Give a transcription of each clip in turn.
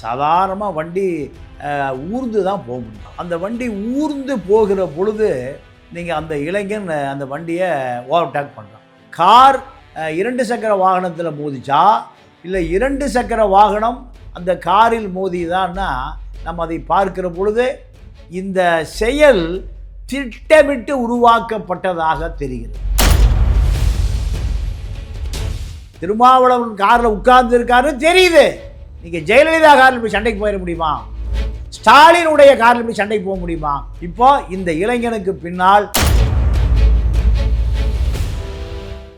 சாதாரணமாக வண்டி ஊர்ந்து தான் போக முடியும். அந்த வண்டி ஊர்ந்து போகிற பொழுது நீங்கள் அந்த இளைஞன் அந்த வண்டியை ஓவர்டேக் பண்ணுறான் கார் இரண்டு சக்கர வாகனத்தில் மோதிச்சா இல்லை இரண்டு சக்கர வாகனம் அந்த காரில் மோதிதான்னா நம்ம அதை பார்க்கிற பொழுது இந்த செயல் திட்டமிட்டு உருவாக்கப்பட்டதாக தெரிகிறது. திருமாவளவன் காரில் உட்கார்ந்து இருக்காரு தெரியுது. நீங்கள் ஜெயலலிதா காரில் போய் சண்டைக்கு போயிட முடியுமா? ஸ்டாலினுடைய காரில் போய் சண்டைக்கு போக முடியுமா? இப்போ இந்த இளைஞனுக்கு பின்னால்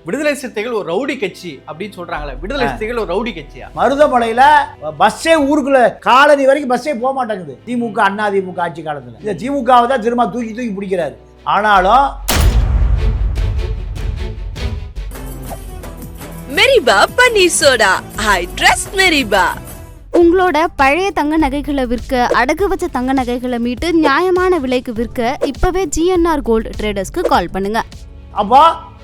விடுதலை சிறுத்தைகள் ஒரு ரவுடி கட்சி அப்படின்னு சொல்றாங்களே. விடுதலை சிறுத்தைகள் ஒரு ரவுடி கட்சியா? மருதமலையில பஸ்ஸே ஊருக்குள்ள காலனி வரைக்கும் பஸ்ஸே போக மாட்டேங்குது. திமுக அண்ணா திமுக ஆட்சி காலத்தில். இந்த திமுகவை தான் திரும்ப தூக்கி தூக்கி பிடிக்கிறாரு. ஆனாலும் மெரிபா பன்னீர் சோடா. I trust மெரிபா. உங்களோட பழைய தங்க நகைகளை விற்க அடகு வச்ச தங்க நகைகளை மீட்டு நியாயமான விலைக்கு விற்க இப்பவே ஜிஎன்ஆர் கோல்டு ட்ரேடர்ஸ்க்கு கால் பண்ணுங்க. அப்போ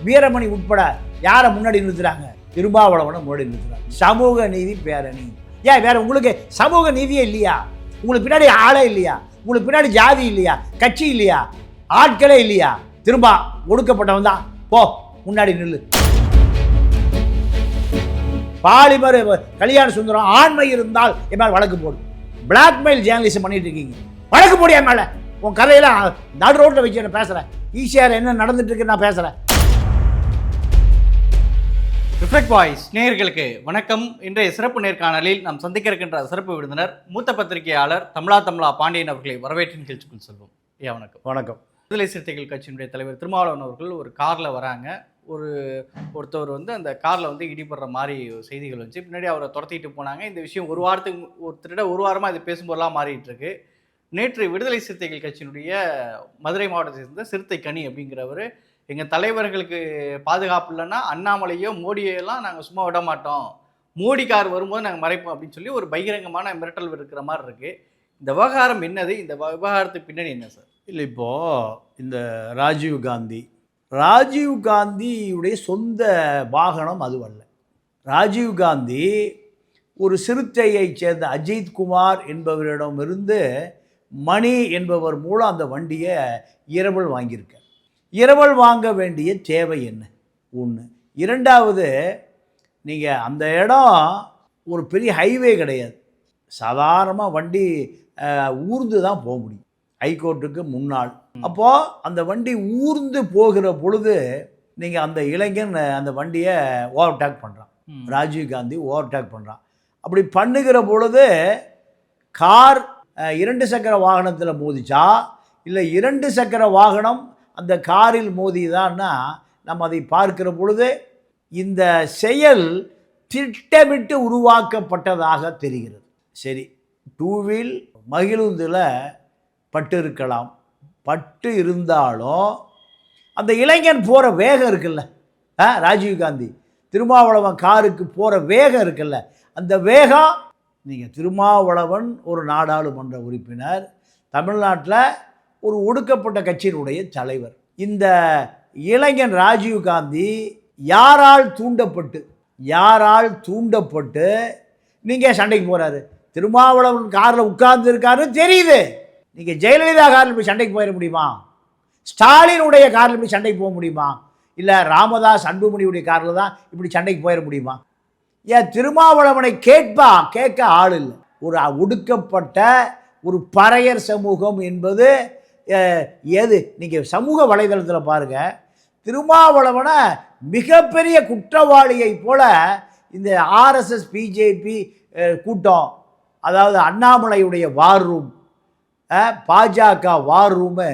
வீரமணி உட்பட யாரை முன்னாடி நிறுத்துறாங்க? திருமாவளவனை முன்னாடி நிறுத்துறாங்க. சமூக நீதி பேரணி ஏன் வேற உங்களுக்கு சமூக நீதியே இல்லையா? உங்களுக்கு பின்னாடி ஆளே இல்லையா? உங்களுக்கு பின்னாடி ஜாதி இல்லையா? கட்சி இல்லையா? ஆட்களே இல்லையா? திரும்ப ஒடுக்கப்பட்டவன் தான். போ முன்னாடி நில்லு. பாலிமர் கல்யாண சுந்தரம் ஆண்மை இருந்தால் என் மேல வழக்கு போடு. பிளாக்மெயில் ஜேர்னலிசம் பண்ணிட்டு இருக்கீங்க. வழக்கு போடு என் மேல. உன் கதையெல்லாம் நடு ரோட்டில் வச்சு நான் பேசுறேன் ஈஸியாக என்ன நடந்துட்டு இருக்கு நான் பேசுறேன். ரிஃப்ளெக்ட் வாய்ஸ் நேயர்களுக்கு வணக்கம். இன்றைய சிறப்பு நேர்காணலில் நாம் சந்திக்க இருக்கின்ற சிறப்பு விருந்தினர் மூத்த பத்திரிகையாளர் தமிழா தமிழா பாண்டியன் அவர்களை வரவேற்று நிகழ்ச்சிக்குள் செல்வோம். ஐயா வணக்கம். வணக்கம். விடுதலை சிறுத்தைகள் கட்சியினுடைய தலைவர் திருமாவளவன் அவர்கள் ஒரு காரில் வராங்க. ஒரு ஒருத்தவர் வந்து அந்த காரில் வந்து இடிபடுற மாதிரி செய்திகள் வந்துச்சு. பின்னாடி அவரை துரத்திட்டு போனாங்க. இந்த விஷயம் ஒரு வாரத்துக்கு ஒருத்தரிட ஒரு வாரமாக இது பேசும்போதெல்லாம் மாறிட்டு இருக்கு நேற்று விடுதலை சிறுத்தைகள் கட்சியினுடைய மதுரை மாவட்டத்தை சேர்ந்த சிறுத்தை கனி அப்படிங்கிறவர் எங்கள் தலைவர்களுக்கு பாதுகாப்பு இல்லைன்னா அண்ணாமலையோ மோடியெல்லாம் நாங்கள் சும்மா விட மாட்டோம். மோடி கார் வரும்போது நாங்கள் மறைப்போம் அப்படின்னு சொல்லி ஒரு பகிரங்கமான மிரட்டல் இருக்கிற மாதிரி இருக்குது இந்த விவகாரம் என்னது? இந்த விவகாரத்துக்கு பின்னணி என்ன சார்? இல்லை இப்போ இந்த ராஜீவ் காந்தி ராஜீவ் காந்தியுடைய சொந்த வாகனம் அதுவல்ல ராஜீவ் காந்தி ஒரு சிறுத்தையைச் சேர்ந்த அஜித் குமார் என்பவரிடமிருந்து மணி என்பவர் மூலம் அந்த வண்டியை இரவல் வாங்கியிருக்கார். இரவல் வாங்க வேண்டிய தேவை என்ன? ஒன்று இரண்டாவது நீங்கள் அந்த இடம் ஒரு பெரிய ஹைவே கிடையாது. சாதாரணமாக வண்டி ஊர்ந்து தான் போக முடியும். ஹைகோர்ட்டுக்கு முன்னால். அப்போது அந்த வண்டி ஊர்ந்து போகிற பொழுது நீங்கள் அந்த இளைஞன் அந்த வண்டியை ஓவர்டேக் பண்ணுறான் ம். ராஜீவ் காந்தி ஓவர்டேக் பண்ணுறான் அப்படி பண்ணுகிற பொழுது கார் இரண்டு சக்கர வாகனத்தில் மோதிச்சா இல்லை இரண்டு சக்கர வாகனம் அந்த காரில் மோதிதான்னா நம்ம அதை பார்க்கிற பொழுது இந்த செயல் திட்டமிட்டு உருவாக்கப்பட்டதாக தெரிகிறது. சரி டூ வீல் மகிழுந்தில் பட்டு இருக்கலாம் பட்டு இருந்தாலும் அந்த இளைஞன் போகிற வேகம் இருக்குல்ல. ஆ ராஜீவ்காந்தி திருமாவளவன் காருக்கு போகிற வேகம் இருக்குல்ல. அந்த வேகம் நீங்கள் திருமாவளவன் ஒரு நாடாளுமன்ற உறுப்பினர் தமிழ்நாட்டில் ஒரு ஒடுக்கப்பட்ட கட்சியினுடைய தலைவர். இந்த இளைஞன் ராஜீவ்காந்தி யாரால் தூண்டப்பட்டு யாரால் தூண்டப்பட்டு நீங்கள் சண்டைக்கு போகிறாரு திருமாவளவன் காரில் உட்கார்ந்துருக்காருன்னு தெரியுது. நீங்கள் ஜெயலலிதா காரில் போய் சண்டைக்கு போயிட முடியுமா? ஸ்டாலினுடைய காரில் போய் சண்டைக்கு போக முடியுமா? இல்லை ராமதாஸ் அன்புமணியுடைய காரில் தான் இப்படி சண்டைக்கு போயிட முடியுமா? ஏன் திருமாவளவனை கேட்பா? கேட்க ஆள் இல்லை. ஒரு ஒடுக்கப்பட்ட ஒரு பறையர் சமூகம் என்பது எது நீங்கள் சமூக வலைதளத்தில் பாருங்கள் திருமாவளவனை மிகப்பெரிய குற்றவாளியை போல இந்த ஆர்எஸ்எஸ் பிஜேபி கூட்டம் அதாவது அண்ணாமலையுடைய வார் ரூம் பாஜக வார் ரூமு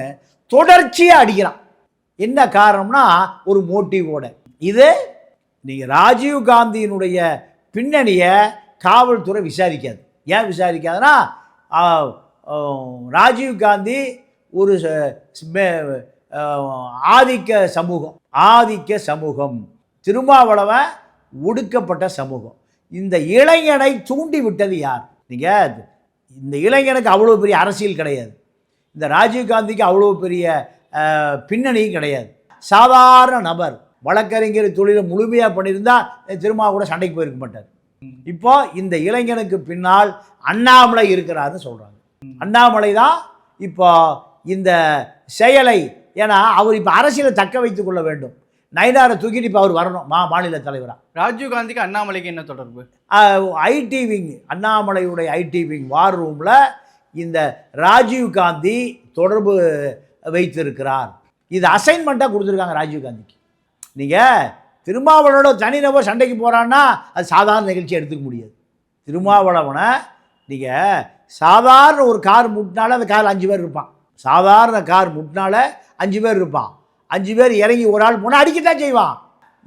தொடர்ச்சியாக அடிக்கிறான். என்ன காரணம்னா ஒரு மோட்டிவோட இது நீங்கள் ராஜீவ் காந்தியினுடைய பின்னணியை காவல்துறை விசாரிக்காது. ஏன் விசாரிக்காதுன்னா ராஜீவ் காந்தி ஒரு ஆதிக்க சமூகம் ஆதிக்க சமூகம் திருமாவளவன் ஒடுக்கப்பட்ட சமூகம். இந்த இளைஞனை தூண்டி விட்டது யார்? நீங்கள் இந்த இளைஞனுக்கு அவ்வளோ பெரிய அரசியல் கிடையாது. இந்த ராஜீவ் காந்திக்கு அவ்வளோ பெரிய பின்னணியும் கிடையாது. சாதாரண நபர் வழக்கறிஞர் தொழிலை முழுமையாக பண்ணியிருந்தா திரும்ப கூட சண்டைக்கு போயிருக்க மாட்டார். இப்போ இந்த இளைஞனுக்கு பின்னால் அண்ணாமலை இருக்கிறாருன்னு சொல்கிறாங்க அண்ணாமலை தான் இப்போ இந்த செயலை ஏன்னா அவர் இப்போ அரசியலை தக்க வைத்து கொள்ள வேண்டும். நயினாரை தூக்கிட்டு இப்போ அவர் வரணும் மா மாநில தலைவராக ராஜீவ் காந்திக்கு அண்ணாமலைக்கு என்ன தொடர்பு? ஐடி விங் அண்ணாமலையுடைய ஐடி விங் வார் ரூமில் இந்த ராஜீவ் காந்தி தொடர்பு வைத்திருக்கிறார். இது அசைன்மெண்ட்டாக கொடுத்துருக்காங்க ராஜீவ் காந்திக்கு. நீங்கள் திருமாவளவனோட தனிநபர் சண்டைக்கு போகிறான்னா அது சாதாரண நிகழ்ச்சி எடுத்துக்க முடியாது. திருமாவளவனை நீங்கள் சாதாரண ஒரு கார் முட்டினால அந்த காரில் அஞ்சு பேர் இருப்பான். சாதாரண கார் முட்டினால அஞ்சு பேர் இருப்பான். அஞ்சு பேர் இறங்கி ஒரு ஆள் போனால் அடிக்கத்தான் செய்வான்.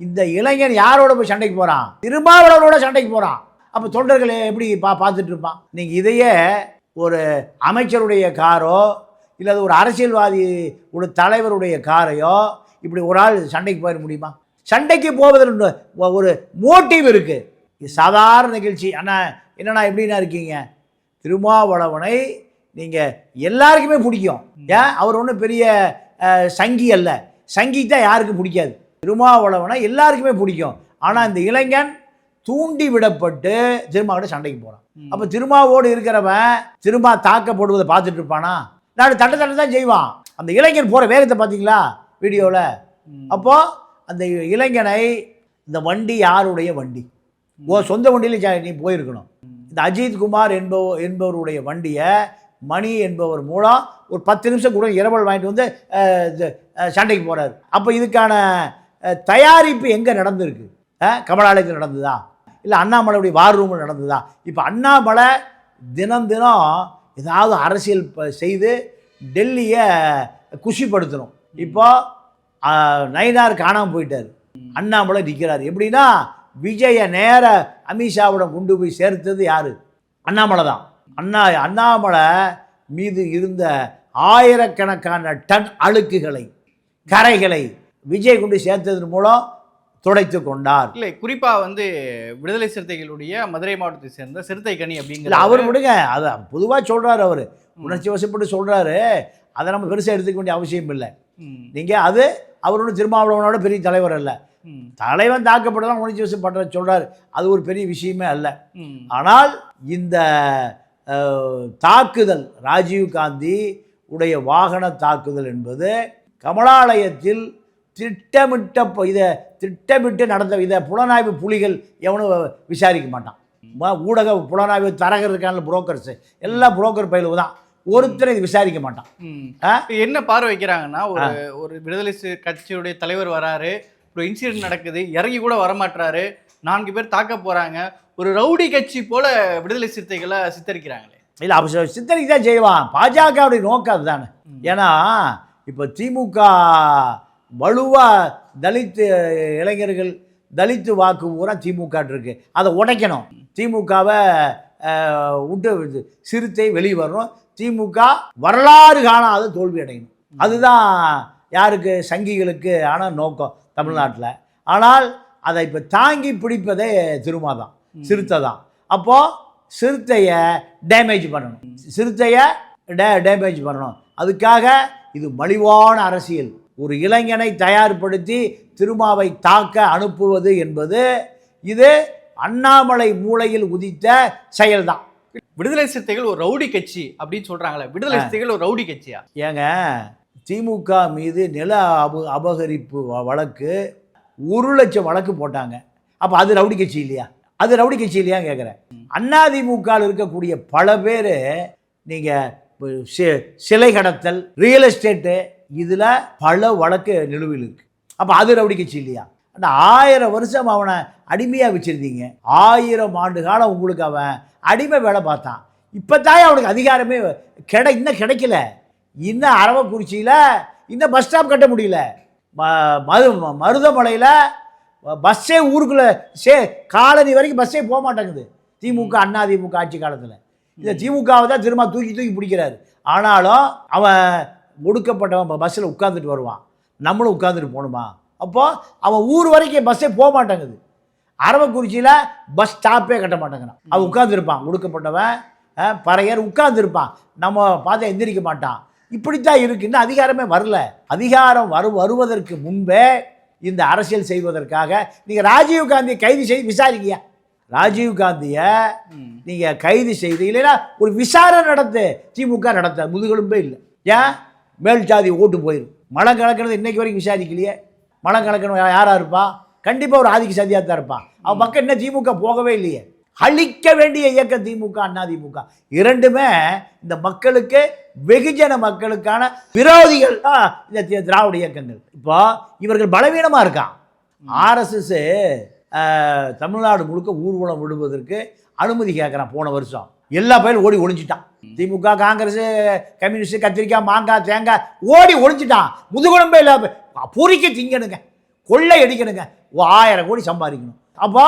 இந்த இளைஞன் யாரோட போய் சண்டைக்கு போகிறான் திருமாவளவனோட சண்டைக்கு போகிறான் அப்போ தொண்டர்களை எப்படி பா பார்த்துட்டு இருப்பான்? நீங்கள் இதையே ஒரு அமைச்சருடைய காரோ இல்லை ஒரு அரசியல்வாதி ஒரு தலைவருடைய காரையோ இப்படி ஒரு ஆள் சண்டைக்கு போயிட முடியுமா? சண்டைக்கு போவதில் ஒரு மோட்டிவ் இருக்குது இது சாதாரண நிகழ்ச்சி. அண்ணா என்னண்ணா எப்படிண்ணா இருக்கீங்க? திருமாவளவனை நீங்கள் எல்லாருக்குமே பிடிக்கும். ஏன்? அவர் ஒன்றும் பெரிய சங்கி அல்ல. சங்கி தான் யாருக்கும் பிடிக்காது? திருமாவளவனை எல்லாருக்குமே பிடிக்கும். ஆனால் இந்த இளைஞன் தூண்டி விடப்பட்டு திருமாவோட சண்டைக்கு போகிறான் அப்போ திருமாவோடு இருக்கிறவன் திரும்ப தாக்கப்படுவதை பார்த்துட்டு இருப்பானா? நான் தட்டை தட்டை தான் செய்வான். அந்த இளைஞன் போகிற வேகத்தை பார்த்தீங்களா? வீடியோவில் அப்போ அந்த இளைஞனை இந்த வண்டி யாருடைய வண்டி? ஓ சொந்த வண்டியில் நீ போயிருக்கணும். இந்த அஜித் குமார் என்பவர் என்பவருடைய வண்டியை மணி என்பவர் மூலம் ஒரு பத்து நிமிஷம் கூட இரவல் வாங்கிட்டு வந்து இது, சண்டைக்கு போகிறார் அப்போ இதுக்கான தயாரிப்பு எங்கே நடந்திருக்கு? கமலாலயத்தில் நடந்ததா? இல்லை அண்ணாமலையுடைய வார் ரூமில் நடந்ததா? இப்போ அண்ணாமலை தினம் தினம் ஏதாவது அரசியல் ப- செய்து டெல்லியை குஷிப்படுத்தணும். இப்போ நயினார் காணாமல் போயிட்டார். அண்ணாமலை நிற்கிறார் எப்படின்னா விஜயை நேர அமித்ஷாவிடம் கொண்டு போய் சேர்த்தது யார்? அண்ணாமலை தான். அண்ணா அண்ணாமலை மீது இருந்த ஆயிரக்கணக்கான டன் அழுக்குகளை கரைகளை விஜய் கொண்டு சேர்த்ததன் மூலம் துடைத்து கொண்டார். இல்லை குறிப்பா வந்து விடுதலை சிறுத்தைகளுடைய மதுரை மாவட்டத்தை சேர்ந்த சிறுத்தை கனி அப்படிங்கிற அவர் விடுங்க அதை பொதுவாக சொல்கிறாரு அவர். உணர்ச்சி வசப்பட்டு சொல்கிறாரு அதை நம்ம பெருசாக எடுத்துக்க வேண்டிய அவசியம் இல்லை. நீங்கள் அது அவர் ஒன்றும் திருமாவளவனோட பெரிய தலைவர் அல்ல. தலைவன் தாக்கப்பட்டதான் உணர்ச்சி வசப்படுற சொல்கிறார் அது ஒரு பெரிய விஷயமே அல்ல. ஆனால் இந்த தாக்குதல். ராஜீவ் காந்தி உடைய வாகன தாக்குதல் என்பது கமலாலயத்தில் திட்டமிட்ட இதை திட்டமிட்டு நடந்த இதை புலனாய்வு புலிகள் எவனும் விசாரிக்க மாட்டான். ஊடக புலனாய்வு தரகர் இருக்கான புரோக்கர்ஸ் எல்லாம் புரோக்கர் பயிலுவு தான். ஒருத்தரை இது விசாரிக்க மாட்டான். என்ன பார்வை வைக்கிறாங்கன்னா ஒரு ஒரு விடுதலை கட்சியுடைய தலைவர் வராரு. ஒரு இன்சிடென்ட் நடக்குது. இறங்கி கூட வரமாட்டாரு நான்கு பேர் தாக்க போறாங்க. ஒரு ரவுடி கட்சி போல விடுதலை சிறுத்தைகளை சித்தரிக்கிறாங்களே. இல்லை அப்போ சித்தரிக்கு தான் செய்வான். பாஜகவுடைய நோக்கம் அதுதானே. ஏன்னா இப்போ திமுக வலுவாக தலித்து இளைஞர்கள் தலித்து வாக்கு பூரா திமுக இருக்கு. அதை உடைக்கணும். திமுகவை விட்டு சிறுத்தை வெளியே வரணும். திமுக வரலாறு காணாத தோல்வி அடையணும். அதுதான் யாருக்கு சங்கிகளுக்கு ஆன நோக்கம் தமிழ்நாட்டில். ஆனால் அதை இப்போ தாங்கி பிடிப்பதே திருமா தான் சிறுத்தை தான் அப்போது சிறுத்தையை டேமேஜ் பண்ணணும். சிறுத்தையை டே டேமேஜ் பண்ணணும். அதுக்காக இது மலிவான அரசியல். ஒரு இளைஞனை தயார்படுத்தி திருமாவை தாக்க அனுப்புவது என்பது இது அண்ணாமலை மூளையில் உதித்த செயல்தான். விடுதலை சிறுத்தைகள் ஒரு ரவுடி கட்சி அப்படின்னு சொல்றாங்களே. விடுதலை சிறுத்தைகள் ஒரு ரவுடி கட்சியா? ஏங்க திமுக மீது நில அப அபகரிப்பு வழக்கு ஒரு லட்சம் வழக்கு போட்டாங்க. அப்போ அது ரவுடி கட்சி இல்லையா? அது ரவுடி கட்சி இல்லையா கேட்குறேன் அண்ணாதிமுகவில் இருக்கக்கூடிய பல பேர் நீங்கள் சிலை கடத்தல் ரியல் எஸ்டேட்டு இதில் பல வழக்கு நிலுவையில் இருக்குது அப்போ அது ரவுடி கட்சி இல்லையா? அந்த ஆயிரம் வருஷம் அவனை அடிமையாக வச்சுருந்தீங்க. ஆயிரம் ஆண்டு காலம் உங்களுக்கு அவன் அடிமை வேலை பார்த்தான். இப்போ தான் அவனுக்கு அதிகாரமே கிடை இன்னும் கிடைக்கல. இன்னும் அரவக்குறிச்சியில் இன்னும் பஸ் ஸ்டாப் கட்ட முடியல. ம- மது மருதமலையில் பஸ்ஸே ஊருக்குள்ளே சே காலனி வரைக்கும் பஸ்ஸே போக மாட்டேங்குது. திமுக அண்ணா திமுக ஆட்சி காலத்தில். இந்த திமுகவை தான் திரும்ப தூக்கி தூக்கி பிடிக்கிறாரு. ஆனாலும் அவன் ஒடுக்கப்பட்டவன் பஸ்ஸில் உட்காந்துட்டு வருவான். நம்மளும் உட்காந்துட்டு போகணுமா? அப்போ அவன் ஊர் வரைக்கும் பஸ்ஸே போக மாட்டேங்குது. அரவக்குறிச்சியில் பஸ் ஸ்டாப்பே கட்ட மாட்டேங்கிறான். அவன் உட்காந்துருப்பான் ஒடுக்கப்பட்டவன் பறையர் உட்கார்ந்துருப்பான். நம்ம பார்த்து எந்திரிக்க மாட்டான். இப்படித்தான் இருக்கு. இன்னும் அதிகாரமே வரல. அதிகாரம் வரு வருவதற்கு முன்பே இந்த அரசியல் செய்வதற்காக நீங்கள் ராஜீவ் காந்தியை கைது செய்து விசாரிக்கியா? ராஜீவ் காந்தியை. நீங்கள் கைது செய்து இல்லைன்னா ஒரு விசாரணை நடத்து திமுக நடத்த முதுகெலும்பே இல்லை. ஏன்? மேல் ஜாதி ஓட்டு போயிடும் மலம் கலக்கிறது இன்னைக்கு வரைக்கும் விசாரிக்கலையே. மலம் கலக்கணும் யாராக இருப்பா? கண்டிப்பாக ஒரு ஆதிக்க சதியாக தான் இருப்பான் அவன் பக்கம் என்ன திமுக போகவே இல்லையே. அழிக்க வேண்டிய இயக்கம் திமுக அண்ணா திமுக. இரண்டுமே இந்த மக்களுக்கு வெகுஜன மக்களுக்கான விரோதிகள் தான் இந்த திராவிட இயக்கங்கள். இப்போ இவர்கள் பலவீனமாக இருக்கான். ஆர்எஸ்எஸ் தமிழ்நாடு முழுக்க ஊர்வலம் விடுவதற்கு அனுமதி கேட்குறான் போன வருஷம். எல்லா பயிலும் ஓடி ஒளிஞ்சிட்டான். திமுக காங்கிரஸ் கம்யூனிஸ்ட் கத்திரிக்காய் மாங்காய் தேங்காய் ஓடி ஒளிஞ்சிட்டான். முதுகுழம்பே இல்லை பொறிக்க திங்கணுங்க. கொள்ளை அடிக்கணுங்க. ஓ ஆயிரம் கோடி சம்பாதிக்கணும். அப்போ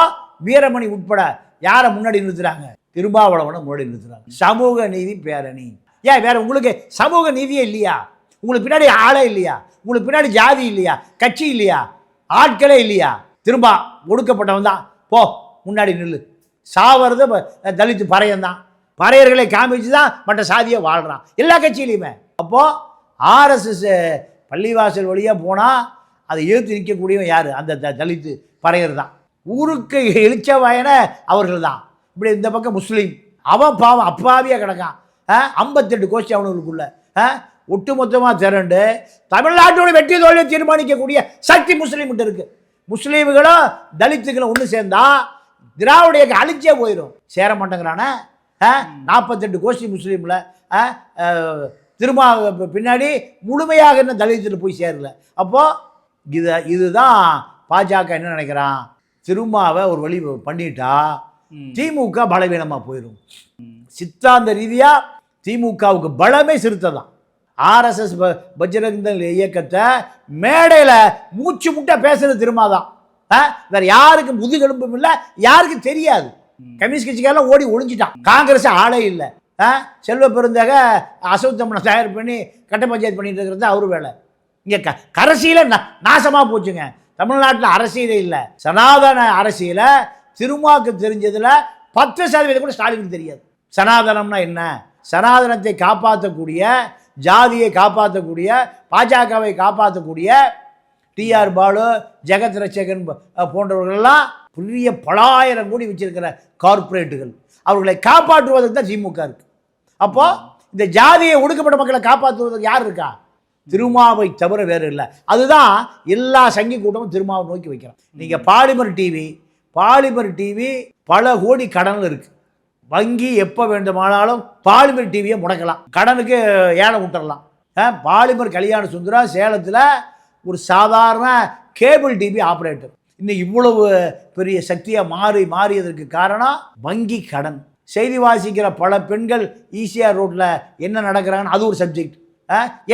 வீரமணி உட்பட யாரை முன்னாடி நிறுத்துறாங்க? திருமாவளவனை முன்னாடி நிறுத்துறாங்க. சமூக நீதி பேரணி. ஏன் வேற உங்களுக்கு சமூக நீதியே இல்லையா? உங்களுக்கு பின்னாடி ஆளே இல்லையா? உங்களுக்கு பின்னாடி ஜாதி இல்லையா? கட்சி இல்லையா? ஆட்களே இல்லையா? திரும்ப ஒடுக்கப்பட்டவன் தான். போ முன்னாடி நில்லு. சாவது தலித்து பறையன் தான். பறையர்களை காமிச்சு தான் மற்ற சாதியை வாழ்கிறான் எல்லா கட்சியிலையுமே. அப்போது ஆர்எஸ்எஸ் பள்ளிவாசல் வழியாக போனால் அதை எதிர்த்து நிற்கக்கூடியவன் யார்? அந்த த- தலித்து பறையர் தான். ஊருக்கு எழுச்ச வயனை அவர்கள் தான். இப்படி இந்த பக்கம் முஸ்லீம். அவன் பாவம் அப்பாவியாக கிடக்கான். ஐம்பத்தெட்டு கோஷ்டி அவனுக்குள்ள ஒட்டுமொத்தமாக திரண்டு தமிழ்நாட்டோட வெற்றி தோல்வியை தீர்மானிக்கக்கூடிய சக்தி முஸ்லீம்கிட்ட இருக்கு. முஸ்லீம்களும் தலித்துகளும் ஒன்று சேர்ந்தா திராவிட இயக்கம் அழிச்சே போயிடும் சேர மாட்டேங்கிறானே. நாற்பத்தெட்டு கோஷ்டி முஸ்லீமில் திரும்ப பின்னாடி முழுமையாக இன்னும் தலித்தில் போய் சேரல. அப்போது இதை இதுதான் பாஜக என்ன நினைக்கிறான்? திருமாவை ஒரு வழி பண்ணிட்டா. திமுக பலவீனமாக போயிடும் சித்தாந்த ரீதியாக திமுகவுக்கு பலமே சிறுத்தை தான் ஆர்எஸ்எஸ் பஜ்ரங்கல் இயக்கத்தை மேடையில் மூச்சு முட்டை பேசுறது திருமா தான் ஆ? வேற யாருக்கும் முதுகெலும்பும் இல்லை யாருக்கும் தெரியாது. கம்யூனிஸ்ட் கட்சிக்காரெல்லாம் ஓடி ஒளிஞ்சிட்டான். காங்கிரஸ் ஆளே இல்லை? செல்வ பெருந்தக அசோத்தம்மனை தயார் பண்ணி கட்ட பஞ்சாயத்து பண்ணிட்டு இருக்கிறது அவரு வேலை. இங்கே க கரசியில் நாசமாக போச்சுங்க. தமிழ்நாட்டில் அரசியலே இல்லை. சனாதன அரசியலை திருமாக்கு தெரிஞ்சதில் பத்து சதவீதம் கூட ஸ்டாலினுக்கு தெரியாது. சனாதனம்னா என்ன? சனாதனத்தை காப்பாற்றக்கூடிய ஜாதியை காப்பாற்றக்கூடிய பாஜகவை காப்பாற்றக்கூடிய டிஆர் பாலு ஜெகத் ரட்சகன் போன்றவர்களெல்லாம் போன்றவர்கள்லாம் பெரிய பலாயிரம் கோடி வச்சிருக்கிற கார்ப்பரேட்டுகள். அவர்களை காப்பாற்றுவதற்கு தான் திமுக இருக்கு. அப்போது இந்த ஜாதியை ஒடுக்கப்பட்ட மக்களை காப்பாற்றுவதற்கு யார் இருக்கா? திருமாவை தவிர வேறு இல்லை. அதுதான் எல்லா சங்கி கூட்டமும் திருமாவை நோக்கி வைக்கிறோம் நீங்கள் பாலிமர் டிவி பாலிமர் டிவி பல கோடி கடனில் இருக்குது வங்கி எப்போ வேண்டுமானாலும் பாலிமர் டிவியை முடக்கலாம். கடனுக்கு ஏழை விட்டுறலாம். பாலிமர் கல்யாண சுந்தரா சேலத்தில் ஒரு சாதாரண கேபிள் டிவி ஆப்ரேட்டர். இன்னும் இவ்வளவு பெரிய சக்தியாக மாறி மாறியதற்கு காரணம் வங்கி கடன். செய்தி வாசிக்கிற பல பெண்கள் ஈசிஆர் ரோட்டில் என்ன நடக்கிறாங்கன்னு அது ஒரு சப்ஜெக்ட்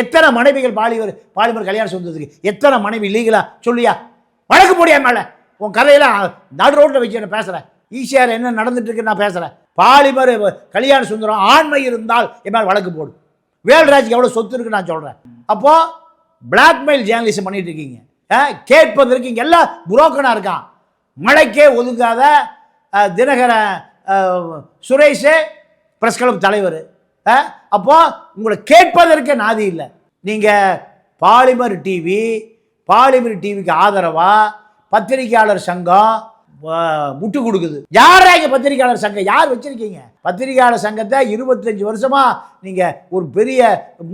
எத்தனை மனைவிகள் பாலிமர் பாலிமர் கல்யாணம் சொந்ததுக்கு எத்தனை மனைவி லீகலா சொல்லியா? வழக்கு போடியா மேலே. உன் கதையெல்லாம் நடு ரோட்டில் வச்சு என்ன பேசுகிறேன் ஈசிஆர் என்ன நடந்துட்டு இருக்கு நான் பேசுகிறேன் பாலிமர் கல்யாண சுந்தரம் ஆண்மை இருந்தால் என் மேல் வழக்கு போடும் வேல்ராஜுக்கு எவ்வளோ சொத்து இருக்குன்னு நான் சொல்கிறேன் அப்போது பிளாக்மெயில் ஜேர்னலிசம் பண்ணிட்டு இருக்கீங்க. அஹ், கேட்பதற்கு இங்கே எல்லாம் புரோக்கனாக இருக்கான். மழைக்கே ஒதுங்காத தினகர சுரேஷே ப்ரெஸ் கிளப் தலைவர். அப்போது உங்களை கேட்பதற்கே நாதி இல்லை. நீங்கள் பாலிமர் டிவி பாலிமர் டிவிக்கு ஆதரவாக பத்திரிகையாளர் சங்கம் முட்டு கொடுக்குது. யாரா இங்கே பத்திரிகையாளர் சங்கம்? யார் வச்சிருக்கீங்க? பத்திரிகையாளர் சங்கத்தை இருபத்தஞ்சி வருஷமா நீங்கள் ஒரு பெரிய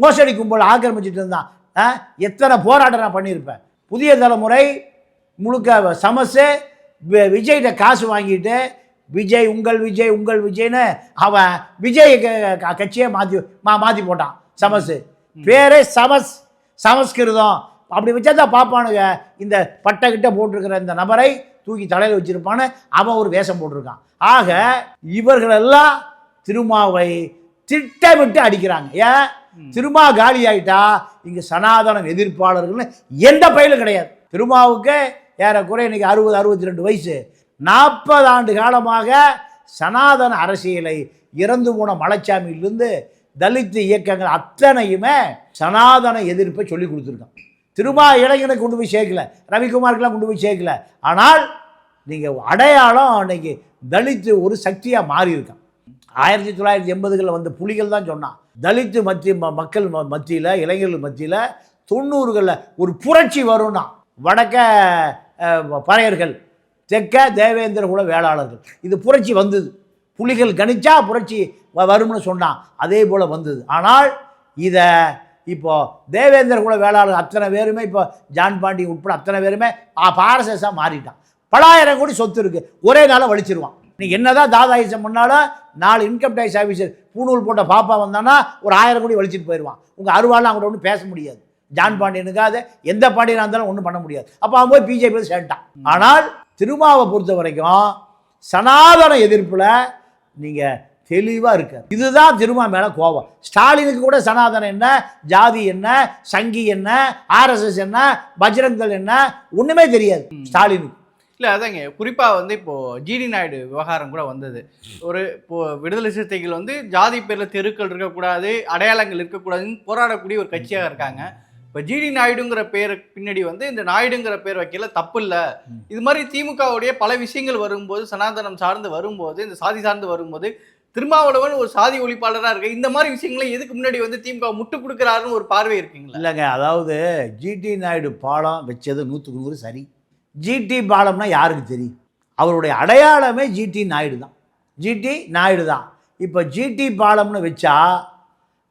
மோசடி கும்பல் ஆக்கிரமிச்சிட்டு இருந்தான். எத்தனை போராட்டம் நான் பண்ணியிருப்பேன். புதிய தலைமுறை முழுக்க சமசு விஜய்கிட்ட காசு வாங்கிட்டு விஜய் உங்கள் விஜய் உங்கள் விஜய்னு அவன் விஜய் கட்சியை மாற்றி மா மாற்றி போட்டான். சமசு. பேரே சமஸ் சமஸ்கிருதம். அப்படி வச்சா தான் பார்ப்பானுங்க இந்த பட்டை கிட்ட போட்டிருக்கிற இந்த நபரை தூக்கி தலையில் வச்சிருப்பான்னு அவன் ஒரு வேஷம் போட்டிருக்கான். ஆக இவர்களெல்லாம் திருமாவை திட்டமிட்டு அடிக்கிறாங்க. ஏன்? திருமா காலி ஆயிட்டா இங்க சனாதனம் எதிர்ப்பாளர்கள்னு எந்த பயிலும் கிடையாது. திருமாவுக்கு ஏறக்குறைய இன்னைக்கு அறுபது அறுபத்தி ரெண்டு வயசு. நாற்பது ஆண்டு காலமாக சனாதன அரசியலை இறந்து போன மலைச்சாமியிலிருந்து தலித் இயக்கங்கள் அத்தனையுமே சனாதன எதிர்ப்பை சொல்லி கொடுத்துருக்கான். திருமா இளைஞனை கொண்டு போய் சேர்க்கல. ரவிக்குமாருக்கெலாம் கொண்டு போய் சேர்க்கல. ஆனால் நீங்கள் அடையாளம் அன்னைக்கு தலித்து ஒரு சக்தியாக மாறி இருக்கான் ஆயிரத்தி தொள்ளாயிரத்தி எண்பதுகளில் வந்த புலிகள் தான் சொன்னான். தலித்து மத்திய ம- மக்கள் ம மத்தியில் இளைஞர்கள் மத்தியில் தொண்ணூறுகளில் ஒரு புரட்சி வரும்னா வடக்க பறையர்கள் தெற்க தேவேந்திர குல வேளாளர்கள் இது புரட்சி வந்தது. புலிகள் கணிச்சா புரட்சி வ- வரும்னு சொன்னான். அதே போல் வந்தது. ஆனால் இதை இப்போ தேவேந்திர குல வேளாளர் அத்தனை பேருமே இப்போ ஜான் பாண்டி உட்பட அத்தனை பேருமே பாரசஸாக மாறிட்டான். பலாயிரம் கோடி சொத்து இருக்குது ஒரே நாளாக வலிச்சிருவான். நீ என்னதான் தாதாயிசம் பண்ணாலும் நாலு இன்கம் டேக்ஸ் ஆஃபீஸர் பூணூல் போட்ட பாப்பா வந்தானா ஒரு ஆயிரம் கோடி வலிச்சிட்டு போயிடுவான். உங்கள் அருவாலாம் அவங்கள்ட்ட ஒன்றும் பேச முடியாது. ஜான் பாண்டியனுக்காக எந்த பாண்டியனாக இருந்தாலும் ஒன்றும் பண்ண முடியாது. அப்போ அவன் போய் பிஜேபியில் சேர்ந்துட்டான். ஆனால் திருமாவை பொறுத்த வரைக்கும் சனாதன எதிர்ப்பில் நீங்கள் தெளிவாக இருக்கார். இதுதான் திருமா மேலே கோபம். ஸ்டாலினுக்கு கூட சனாதனம் என்ன ஜாதி என்ன சங்கி என்ன ஆர்எஸ்எஸ் என்ன பஜ்ரங்கல் என்ன ஒன்றுமே தெரியாது ஸ்டாலினுக்கு. இல்லை அதாங்க குறிப்பாக வந்து இப்போ ஜிடி நாயுடு விவகாரம் கூட வந்தது. ஒரு இப்போ விடுதலை சிறுத்தைகள் வந்து ஜாதி பேரில் தெருக்கள் இருக்கக்கூடாது அடையாளங்கள் இருக்கக்கூடாதுன்னு போராடக்கூடிய ஒரு கட்சியாக இருக்காங்க. இப்போ ஜிடி நாயுடுங்கிற பேர் பின்னாடி வந்து இந்த நாயுடுங்கிற பேர் வைக்கல தப்பு இல்லை. இது மாதிரி திமுகவுடைய பல விஷயங்கள் வரும்போது சனாதனம் சார்ந்து வரும்போது இந்த சாதி சார்ந்து வரும்போது திருமாவளவன் ஒரு சாதி ஒழிப்பாளராக இருக்கு இந்த மாதிரி விஷயங்களை எதுக்கு முன்னாடி வந்து திமுக முட்டு கொடுக்குறாருன்னு ஒரு பார்வை இருக்குங்களா? இல்லைங்க அதாவது ஜிடி நாயுடு பாலம் வச்சது நூற்றுக்கு நூறு சரி. ஜிடி பாலம்னா யாருக்கு தெரியும் அவருடைய அடையாளமே ஜிடி நாயுடு தான். ஜிடி நாயுடு தான். இப்போ ஜிடி பாலம்னு வச்சா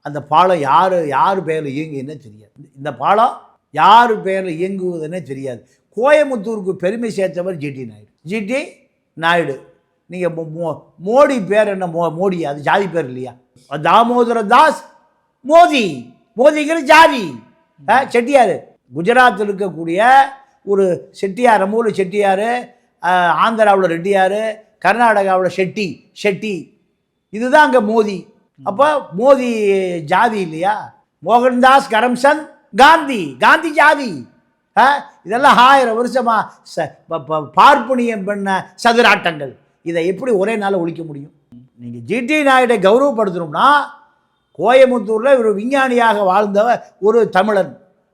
அந்த பாலம் யார் யார் பேரில் இயங்குதுன்னே தெரியாது. இந்த பாலம் யார் பேரில் இயங்குவதுன்னே தெரியாது. கோயம்புத்தூருக்கு பெருமை சேர்த்தவர் ஜிடி நாயுடு. ஜிடி நாயுடு. நீங்கள் மோ மோடி பேர் என்ன? மோ மோடி அது ஜாதி பேர் இல்லையா? தாமோதர தாஸ் மோதி. மோதிங்கிற ஜாதி. ஆ, செட்டியார். குஜராத்தில் இருக்கக்கூடிய ஒரு செட்டியார் நம்ம செட்டியார் ஆந்திராவில் ரெட்டியார் கர்நாடகாவில் ஷெட்டி ஷெட்டி. இதுதான் அங்கே மோதி. அப்போ மோதி ஜாதி இல்லையா? மோகன்தாஸ் கரம்சந்த் காந்தி. காந்தி ஜாதி. ஆ, இதெல்லாம் ஆயிரம் வருஷமாக ச ப- ப- பார்ப்பனியம் பண்ண சதுராட்டங்கள். இதை எப்படி ஒரே நாளில் ஒழிக்க முடியும்? நீங்கள் ஜிடி நாயுடை கௌரவப்படுத்தணும்னா கோயம்புத்தூரில் ஒரு விஞ்ஞானியாக வாழ்ந்த ஒரு தமிழன்.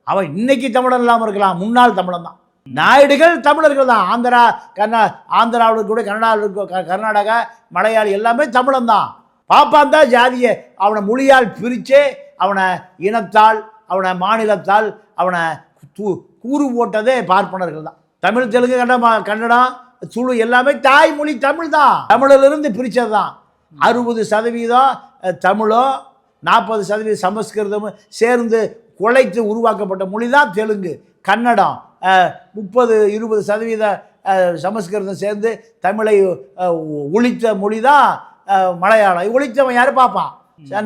அவன் இன்னைக்கு தமிழன் இல்லாமல் இருக்கலாம் முன்னாள் தமிழன் தான். நாயுடுகள் தமிழர்கள் தான். ஆந்திரா கர்நா ஆந்திராவில் கூட கன்னடாவில் இருக்க க- கர்நாடகா மலையாளி எல்லாமே தமிழன் தான். பாப்பான் தான் ஜாதியை அவனை மொழியால் பிரித்து அவனை இனத்தால் அவனை மாநிலத்தால் அவனை தூ கூறு போட்டதே பார்ப்பனர்கள் தான். தமிழ் தெலுங்கு கன்னடா கன்னடம் துளு எல்லாமே தாய்மொழி தமிழ் தான் தமிழிலிருந்து பிரித்தது தான் அறுபது சதவீதம் தமிழோ தமிழும் நாற்பது சதவீதம் சமஸ்கிருதமும் சேர்ந்து குலைத்து உருவாக்கப்பட்ட மொழி தான் தெலுங்கு கன்னடம் முப்பது இருபது சதவீத சமஸ்கிருதம் சேர்ந்து தமிழை ஒழித்த மொழி தான் மலையாளம். ஒழித்தவன் யார் பார்ப்பான்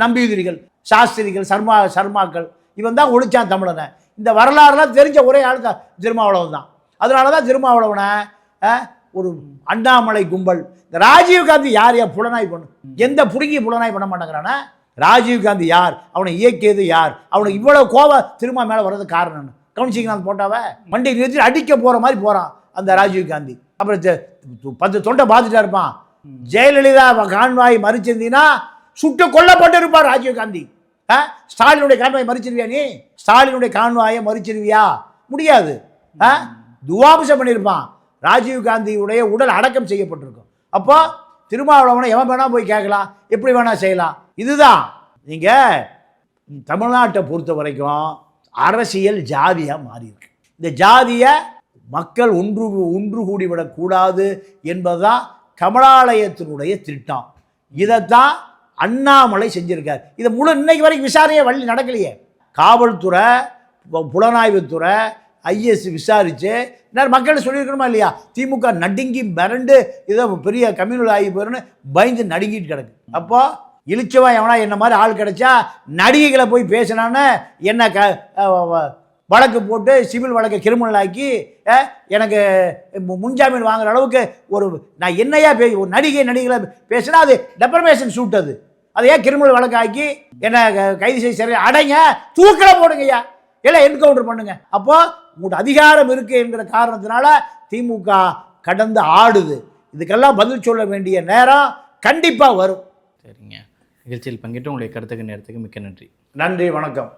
நம்பியுதிரிகள் சாஸ்திரிகள் சர்மா சர்மாக்கள். இவன் தான் ஒழித்தான் தமிழனை. இந்த வரலாறுலாம் தெரிஞ்ச ஒரே ஆள் தான் திருமாவளவன் தான் அதனால தான் திருமாவளவனை ஒரு அண்ணாமலை கும்பல். இந்த ராஜீவ் காந்தி யார்? யார் புலனாய் பண்ணும் எந்த புடுங்கி புலனாய் பண்ண மாட்டேங்கிறானா? ராஜீவ் காந்தி யார்? அவனை இயக்கியது யார்? அவனுக்கு இவ்வளவு கோபம் திரும்ப மேலே வர்றது காரணம் என்ன? கவனிச்சிங்களா அந்த போட்டாவ? வண்டி நிறுத்தி அடிக்க போகிற மாதிரி போகிறான் அந்த ராஜீவ் காந்தி. அப்புறம் பத்து தொண்டை பார்த்துட்டா இருப்பான். ஜெயலலிதா கான்வாய் மறிச்சிருந்தீங்கன்னா சுட்டு கொல்லப்பட்டு இருப்பார் ராஜீவ் காந்தி. ஆ? ஸ்டாலினுடைய கான்வாய் மறிச்சிருவியா நீ? ஸ்டாலினுடைய கான்வாயை மறிச்சிருவியா? முடியாது? துவாபிசம் பண்ணியிருப்பான் ராஜீவ் காந்தியுடைய உடல் அடக்கம் செய்யப்பட்டிருக்கும். அப்போ திருமாவளவனை எவன் வேணால் போய் கேட்கலாம். எப்படி வேணால் செய்யலாம். இதுதான். நீங்கள் தமிழ்நாட்டை பொறுத்த வரைக்கும் அரசியல் ஜாதியாக மாறியிருக்கு. இந்த ஜாதியை மக்கள் ஒன்று ஒன்று கூடிவிடக்கூடாது என்பதுதான் கமலாலயத்தினுடைய திட்டம். இதைத்தான் அண்ணாமலை செஞ்சுருக்கார். இதை முழு இன்னைக்கு வரைக்கும் விசாரணையே வழி நடக்கலையே. காவல்துறை புலனாய்வுத்துறை ஐஎஸ் விசாரித்து நேரம் மக்கள் சொல்லியிருக்கணுமா இல்லையா? திமுக நடுங்கி மிரண்டு இதை பெரிய கம்யூனல் ஆகி போயிருன்னு பயந்து நடுங்கிட்டு கிடக்கு. அப்போ இழிச்சவன் எவனா என்ன மாதிரி ஆள் கிடைச்சா நடிகைகளை போய் பேசினான்னு என்ன க வ- வழக்கு போட்டு சிவில் வழக்கை கிரிமினல் ஆக்கி எனக்கு முன்ஜாமீன் வாங்குற அளவுக்கு ஒரு நான் என்னையா பே ஒரு நடிகை நடிகளை பேசினா அது டெப்ரமேஷன் சூட் அது. அதை ஏன் கிரிமினல் வழக்காக்கி என்னை என்ன க- கைது செய்ய சரி அடைங்க தூக்கில் போடுங்கய்யா. இல்லை என்கவுண்டர் பண்ணுங்க. அப்போ உங்களுக்கு அதிகாரம் இருக்கு என்கிற காரணத்தினால திமுக கடந்து ஆடுது. இதுக்கெல்லாம் பதில் சொல்ல வேண்டிய நேரம் கண்டிப்பாக வரும். சரிங்க. நிகழ்ச்சியில் பங்கேற்று உங்களுடைய கருத்துக்கு நேரத்துக்கு மிக்க நன்றி. நன்றி வணக்கம்.